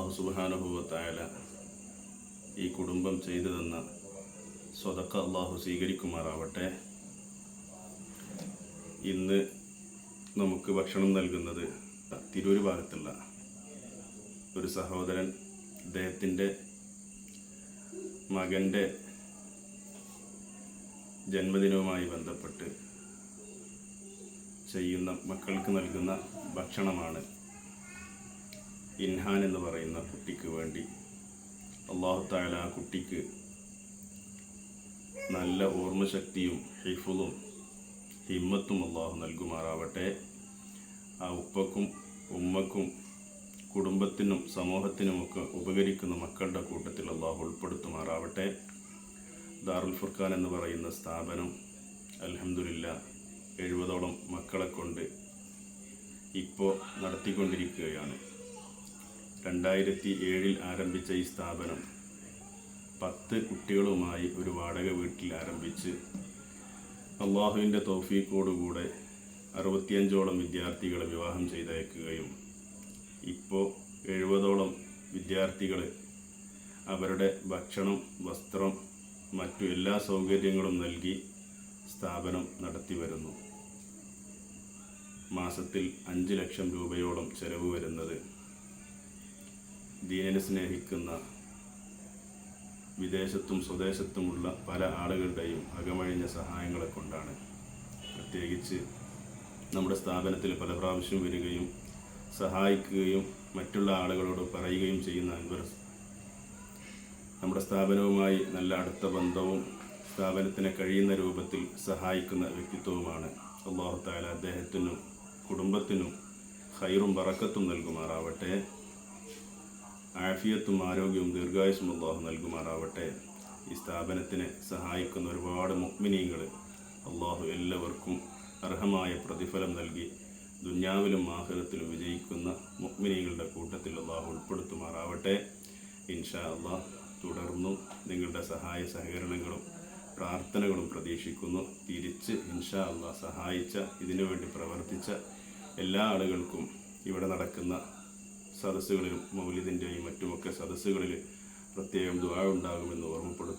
അള്ളാഹു സുബാനുഭവത്തായ ഈ കുടുംബം ചെയ്തു തന്ന സ്വതക്ക അള്ളാഹു സ്വീകരിക്കുമാറാവട്ടെ. ഇന്ന് നമുക്ക് ഭക്ഷണം നൽകുന്നത് തിരൂർ ഭാഗത്തുള്ള ഒരു സഹോദരൻ അദ്ദേഹത്തിന്റെ മകന്റെ ജന്മദിനവുമായി ബന്ധപ്പെട്ട് ചെയ്യുന്ന മക്കൾക്ക് നൽകുന്ന ഭക്ഷണമാണ് ഇൻഹാൻ എന്ന് പറയുന്ന കുട്ടിക്ക് വേണ്ടി അള്ളാഹു താല ആ കുട്ടിക്ക് നല്ല ഓർമ്മശക്തിയും ഹിഫുളും ഹിമ്മത്തും അള്ളാഹു നൽകുമാറാവട്ടെ. ആ ഉപ്പക്കും ഉമ്മക്കും കുടുംബത്തിനും സമൂഹത്തിനുമൊക്കെ ഉപകരിക്കുന്ന മക്കളുടെ കൂട്ടത്തിൽ അള്ളാഹു ഉൾപ്പെടുത്തുമാറാവട്ടെ. ദാറുൽ ഫുർഖാൻ എന്ന് പറയുന്ന സ്ഥാപനം അലഹമില്ല എഴുപതോളം മക്കളെ കൊണ്ട് ഇപ്പോൾ നടത്തിക്കൊണ്ടിരിക്കുകയാണ്. രണ്ടായിരത്തി ഏഴിൽ ആരംഭിച്ച ഈ സ്ഥാപനം പത്ത് കുട്ടികളുമായി ഒരു വാടക വീട്ടിൽ ആരംഭിച്ച് അള്ളാഹുവിന്റെ തോഫീക്കോടുകൂടെ അറുപത്തിയഞ്ചോളം വിദ്യാർത്ഥികളെ വിവാഹം ചെയ്തയക്കുകയും ഇപ്പോൾ എഴുപതോളം വിദ്യാർത്ഥികൾ അവരുടെ ഭക്ഷണം വസ്ത്രം മറ്റു എല്ലാ സൗകര്യങ്ങളും നൽകി സ്ഥാപനം നടത്തി വരുന്നു. മാസത്തിൽ അഞ്ച് ലക്ഷം രൂപയോളം ചെലവ് വരുന്നത് ദീനിനെ സ്നേഹിക്കുന്ന വിദേശത്തും സ്വദേശത്തുമുള്ള പല ആളുകളുടെയും അകമഴിഞ്ഞ സഹായങ്ങളെ കൊണ്ടാണ് പ്രത്യേകിച്ച് നമ്മുടെ സ്ഥാപനത്തിൽ പല പ്രാവശ്യം വരികയും സഹായിക്കുകയും മറ്റുള്ള ആളുകളോട് പറയുകയും ചെയ്യുന്ന അൻവർ നമ്മുടെ സ്ഥാപനവുമായി നല്ല അടുത്ത ബന്ധവും സ്ഥാപനത്തിന് കഴിയുന്ന രൂപത്തിൽ സഹായിക്കുന്ന വ്യക്തിത്വവുമാണ് അള്ളാഹു താല അദ്ദേഹത്തിനും കുടുംബത്തിനും ഹൈറും പറക്കത്തും നൽകുമാറാവട്ടെ. ആഫിയത്തും ആരോഗ്യവും ദീർഘായുസും അള്ളാഹു നൽകുമാറാവട്ടെ. ഈ സ്ഥാപനത്തിനെ സഹായിക്കുന്ന ഒരുപാട് മുക്മിനീങ്ങൾ അള്ളാഹു എല്ലാവർക്കും അർഹമായ പ്രതിഫലം നൽകി ദുന്യാവിലും ആഹ്ലത്തിലും വിജയിക്കുന്ന മുക്മിനീങ്ങളുടെ കൂട്ടത്തിൽ അള്ളാഹു ഉൾപ്പെടുത്തുമാറാവട്ടെ. ഇൻഷാ അള്ളാഹ് തുടർന്നും നിങ്ങളുടെ സഹായ സഹകരണങ്ങളും പ്രാർത്ഥനകളും പ്രതീക്ഷിക്കുന്നു. തിരിച്ച് ഇൻഷാ അള്ളാഹ് സഹായിച്ച ഇതിനുവേണ്ടി പ്രവർത്തിച്ച എല്ലാ ആളുകൾക്കും ഇവിടെ നടക്കുന്ന സദസ്സുകളിലും മൗലിദിന്റെയും മറ്റുമൊക്കെ സദസ്സുകളിൽ പ്രത്യേകം ദുആ ഉണ്ടാകുമെന്ന് ഓർമ്മപ്പെടുത്തുന്നു